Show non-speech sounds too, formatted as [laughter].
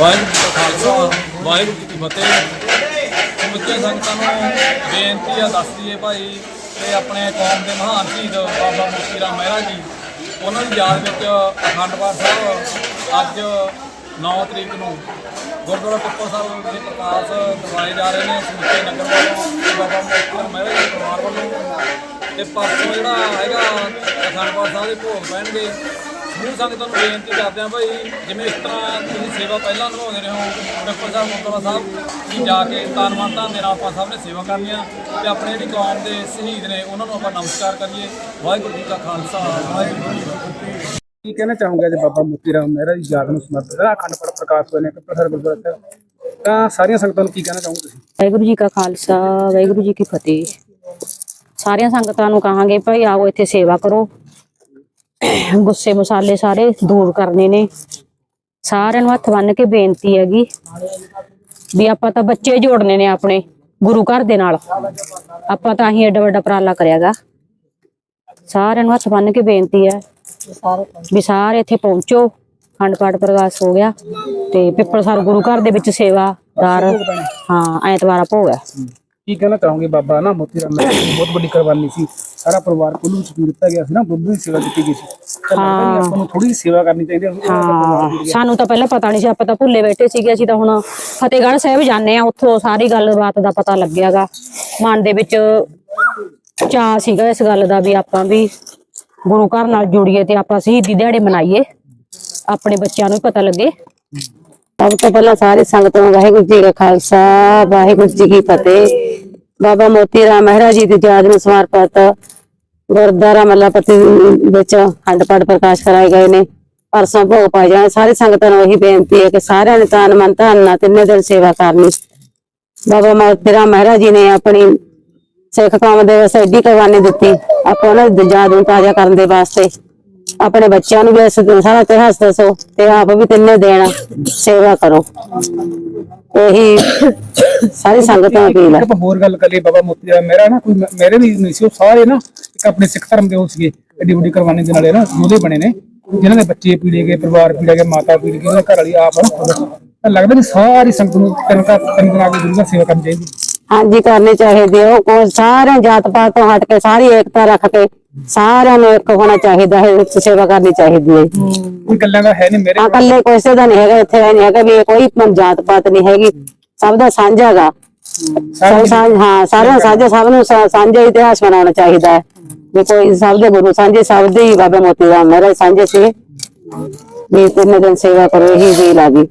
ਵਾਹਿਗੁਰੂ ਜੀ ਕਾ ਖਾਲਸਾ, ਵਾਹਿਗੁਰੂ ਜੀ ਕੀ ਫਤਿਹ। ਸਮੁੱਚੀਆਂ ਸੰਗਤਾਂ ਨੂੰ ਬੇਨਤੀ ਆ ਦੱਸਦੀ ਏ ਭਾਈ ਕਿ ਆਪਣੇ ਕੌਮ ਦੇ ਮਹਾਨ ਸ਼ਹੀਦ ਬਾਬਾ ਮੋਤੀ ਰਾਮ ਮਹਿਰਾ ਜੀ, ਉਹਨਾਂ ਦੀ ਯਾਦ ਵਿੱਚ ਅਖੰਡ ਪਾਠ ਸਾਹਿਬ ਅੱਜ 9 ਤਰੀਕ ਨੂੰ ਗੁਰਦੁਆਰਾ ਪਿੱਪਲ ਸਾਹਿਬ ਦੇ ਪ੍ਰਕਾਸ਼ ਕਰਵਾਏ ਜਾ ਰਹੇ ਨੇ। ਸਮੁੱਚੇ ਨਗਰ ਵੱਲੋਂ ਬਾਬਾ ਮੋਤੀ ਰਾਮ ਮਹਿਰਾ ਜੀ ਪਰਿਵਾਰ ਵੱਲੋਂ। ਤੇ ਪਰਸੋਂ ਜਿਹੜਾ ਹੈਗਾ ਅਖੰਡ ਪਾਠ ਸਾਹਿਬ ਦੇ ਭੋਗ ਪੈਣਗੇ। ਸਮੂਹ ਸੰਗਤਾਂ ਨੂੰ ਬੇਨਤੀ ਕਰਦੇ ਹਾਂ ਭਾਈ ਜਿਵੇਂ ਇਸ ਤਰ੍ਹਾਂ ਤੁਸੀਂ ਸੇਵਾ ਪਹਿਲਾਂ ਨਿਭਾਉਂਦੇ ਰਹੇ ਹੋ ਡਾਕਟਰ ਸਾਹਿਬ ਗੁਰਦੁਆਰਾ ਸਾਹਿਬ ਜੀ ਜਾ ਕੇ ਤਾਨਮਾਨ ਧੰਨ ਦੇ ਨਾਲ ਆਪਾਂ ਸਭ ਨੇ ਸੇਵਾ ਕਰਨੀ ਆ ਤੇ ਆਪਣੇ ਜਿਹੜੀ ਕੌਮ ਦੇ ਸ਼ਹੀਦ ਨੇ ਉਹਨਾਂ ਨੂੰ ਆਪਾਂ ਨਮਸਕਾਰ ਕਰੀਏ। ਵਾਹਿਗੁਰੂ ਜੀ ਕਾ ਖਾਲਸਾ ਵਾਹਿਗੁਰੂ ਜੀ ਕੀ ਫਤਿਹ। ਕੀ ਕਹਿਣਾ ਚਾਹੂੰਗਾ ਜੀ ਬਾਬਾ ਮੋਤੀ ਰਾਮ ਮਹਿਰਾ ਜੀ ਯਾਦ ਨੂੰ ਸਮਰਪਿਤ ਹੈ ਅਖੰਡ ਪਾਠ ਪ੍ਰਕਾਸ਼ ਹੋਏ ਨੇ ਪ੍ਰੋਫੈਸਰ ਗੁਰਦੁਆਰਾ ਸਾਹਿਬ। ਤਾਂ ਸਾਰੀਆਂ ਸੰਗਤਾਂ ਨੂੰ ਕੀ ਕਹਿਣਾ ਚਾਹੋਗੇ ਤੁਸੀਂ? ਵਾਹਿਗੁਰੂ ਜੀ ਕਾ ਖਾਲਸਾ ਵਾਹਿਗੁਰੂ ਜੀ ਕੀ ਫਤਿਹ। ਸਾਰੀਆਂ ਸੰਗਤਾਂ ਨੂੰ ਕਹਾਂਗੇ ਭਾਈ ਆਓ ਇੱਥੇ ਸੇਵਾ ਕਰੋ। ਗੁੱਸੇ ਮਸਾਲੇ ਸਾਰੇ ਦੂਰ ਕਰਨੇ ਨੇ। ਸਾਰਿਆਂ ਨੂੰ ਹੱਥ ਬੰਨ ਕੇ ਬੇਨਤੀ ਹੈਗੀ ਵੀ ਆਪਾਂ ਤਾਂ ਬੱਚੇ ਜੋੜਨੇ ਨੇ ਆਪਣੇ ਗੁਰੂ ਘਰ ਦੇ ਨਾਲ। ਆਪਾਂ ਤਾਂ ਹੀ ਐਡਾ ਵੱਡਾ ਉਪਰਾਲਾ ਕਰਿਆਗਾ ਸਾਰਿਆਂ ਨੂੰ ਹੱਥ ਬੰਨ ਕੇ ਬੇਨਤੀ ਹੈ ਵੀ ਸਾਰੇ ਇੱਥੇ ਪਹੁੰਚੋ। ਖੰਡ ਪਾਠ ਪ੍ਰਕਾਸ਼ ਹੋ ਗਿਆ ਤੇ ਪਿੱਪਲਸਰ ਗੁਰੂ ਘਰ ਦੇ ਵਿੱਚ ਸੇਵਾਦਾਰ, ਹਾਂ, ਐਤਵਾਰ ਭੋਗ ਹੈ। ਕੀ ਕਹਿਣਾ ਚਾਹੋਗੇ ਬਾਬਾ? ਨਾ ਮੋਤੀ ਰਾਮ ਦੀ [coughs] ਬਹੁਤ ਵੱਡੀ ਕੁਰਬਾਨੀ ਸੀ। ਸਾਰਾ ਪਰਿਵਾਰ ਕੁੱਲ ਪੀੜ ਦਿੱਤਾ ਗਿਆ ਸੀ ਨਾ ਬੁੱਧ ਦੀ ਸੇਵਾ ਕੀਤੀ ਗਈ ਸੀ। ਤਾਂ ਲੱਗਦਾ ਨਹੀਂ ਆਪਾਂ ਨੂੰ ਥੋੜੀ ਸੇਵਾ ਕਰਨੀ ਚਾਹੀਦੀ ਹੈ ਹਾਂ ਸਾਨੂੰ ਤਾਂ ਪਹਿਲਾਂ ਪਤਾ ਨਹੀਂ ਸੀ ਆਪਾਂ ਤਾਂ ਭੁੱਲੇ ਬੈਠੇ ਸੀਗੇ ਅਸੀਂ ਤਾਂ ਹੁਣ ਫਤਿਹਗੜ੍ਹ ਸਾਹਿਬ ਜਾਂਦੇ ਆ ਉੱਥੋਂ ਸਾਰੀ ਗੱਲਬਾਤ ਦਾ ਪਤਾ ਲੱਗਿਆਗਾ। ਮਨ ਦੇ ਵਿੱਚ ਚਾਅ ਸੀਗਾ ਇਸ ਗੱਲ ਦਾ ਵੀ ਆਪਾਂ ਵੀ ਗੁਰੂ ਘਰ ਨਾਲ ਜੁੜੀਏ ਤੇ ਆਪਾਂ ਸ਼ਹੀਦੀ ਦਿਹਾੜੇ ਮਨਾਈਏ ਆਪਣੇ ਬੱਚਿਆਂ ਨੂੰ ਵੀ ਪਤਾ ਲੱਗੇ। ਸਭ ਤੋਂ ਪਹਿਲਾਂ ਸਾਰੇ ਸੰਗਤਾਂ ਨੂੰ ਵਾਹਿਗੁਰੂ ਜੀ ਕਾ ਖਾਲਸਾ ਵਾਹਿਗੁਰੂ ਜੀ ਕੀ ਫਤਿਹ। ਬਾਬਾ ਮੋਤੀ ਰਾਮ ਮਹਿਰਾ ਜੀ ਦੀ ਯਾਦ ਨੂੰ ਸਮਰਪਿਤ ਗੁਰਦੁਆਰਾ ਮੱਲਾਪਤੀ ਵਿੱਚ ਖੰਡ ਪਾਠ ਪ੍ਰਕਾਸ਼ ਕਰਾਏ ਗਏ ਨੇ। ਪਰਸੋਂ ਭੋਗ ਪਾਏ ਜਾਣ। ਸਾਰੀ ਸੰਗਤਾਂ ਨੂੰ ਇਹੀ ਬੇਨਤੀ ਹੈ ਕਿ ਸਾਰਿਆਂ ਨੇ ਤਾਨ ਮਨ ਧਨ ਨਾਲ ਤਿੰਨੇ ਦਿਨ ਸੇਵਾ ਕਰਨੀ। ਬਾਬਾ ਮੋਤੀ ਰਾਮ ਮਹਿਰਾ ਜੀ ਨੇ ਆਪਣੀ ਸਿੱਖ ਕੌਮ ਦੇ ਵਾਸਤੇ ਐਡੀ ਕੁਰਬਾਨੀ ਦਿੱਤੀ। ਆਪਾਂ ਉਹਨਾਂ ਦੀ ਯਾਦ ਨੂੰ ਤਾਜ਼ਾ ਕਰਨ ਦੇ ਵਾਸਤੇ ਆਪਣੇ ਬੱਚਿਆਂ ਨੂੰ ਵੀ ਇਸ ਦਿਨ ਸਾਰਾ ਇਤਿਹਾਸ ਦੱਸੋ ਤੇ ਆਪ ਵੀ ਤਿੰਨੇ ਦੇਣਾ ਸੇਵਾ ਕਰੋ। ਇਹੀ ਸਾਰੀ ਸੰਗਤਾਂ ਨੂੰ ਅਪੀਲ ਹੈ। ਆਪਾਂ ਹੋਰ ਗੱਲ ਕਰੀਏ ਬਾਬਾ ਮੋਤੀ ਰਾਮ ਮਹਿਰਾ ਨਾ ਕੋਈ ਮੇਰੇ ਵੀ ਨਹੀਂ ਸੀ, ਉਹ ਸਾਰੇ ਨਾ ਇੱਕ ਆਪਣੇ ਸਿੱਖ ਧਰਮ ਦੇ ਉਹ ਸੀਗੇ, ਐਡੀ ਵੱਡੀ ਕੁਰਬਾਨੀ ਦੇ ਨਾਲੇ ਨਾ ਯੋਧੇ ਬਣੇ ਨੇ, ਜਿਨ੍ਹਾਂ ਦੇ ਬੱਚੇ ਪੀੜੇ ਗਏ, ਪਰਿਵਾਰ ਪੀੜੇ ਗਏ ਮਾਤਾ ਪੀੜ ਗਈ, ਉਹਨਾਂ ਘਰ ਵਾਲੀ ਆਪ ਨਾ ਲੱਗਦਾ ਨਹੀਂ ਸਾਰੀ ਸੰਗਤ ਨੂੰ ਤਿੰਨ ਤਿੰਨ ਦਿਨ ਆ ਕੇ ਗੁਰੂ ਘਰ ਸੇਵਾ ਕਰਨੀ ਚਾਹੀਦੀ। ਹਾਂਜੀ ਕਰਨੀ ਚਾਹੀਦੀ ਉਹ ਕੋਈ ਸਾਰੇ ਜਾਤ ਪਾਤ ਤੋਂ ਹਟ ਕੇ ਸਾਰੀ ਏਕਤਾ ਰੱਖ ਕੇ ਸਾਰਿਆਂ ਨੂੰ ਇੱਕ ਹੋਣਾ ਚਾਹੀਦਾ ਹੈ ਇੱਕ ਸੇਵਾ ਕਰਨੀ ਚਾਹੀਦੀ ਹੈ। ਕੋਈ ਗੱਲਾਂ ਦਾ ਹੈ ਨਹੀਂ ਮੇਰੇ ਇਕੱਲੇ ਕਿਸੇ ਦਾ ਨਹੀਂ ਹੈਗਾ ਇੱਥੇ ਇਹ ਨਹੀਂ ਹੈਗਾ ਵੀ ਕੋਈ ਜਾਤ ਪਾਤ ਨਹੀਂ ਹੈਗੀ। ਸਭ ਦਾ ਸਾਂਝਾ ਹੈਗਾ। ਸਭ ਸਾਂਝ ਹਾਂ ਸਾਰਿਆਂ ਸਾਂਝਾ ਸਭ ਨੂੰ ਸਾਂਝਾ ਇਤਿਹਾਸ ਬਣਾਉਣਾ ਚਾਹੀਦਾ ਹੈ। ਵੀ ਕੋਈ ਸਭ ਦੇ ਗੁਰੂ ਸਾਂਝੇ ਸਭ ਦੇ ਹੀ ਬਾਬਾ ਮੋਤੀ ਰਾਮ ਮਹਾਰਾਜ ਸਾਂਝੇ ਸੀ। ਵੀ ਤਿੰਨ ਦਿਨ ਸੇਵਾ ਕਰੋ ਇਹੀ ਜੀ ਲਾਗੀ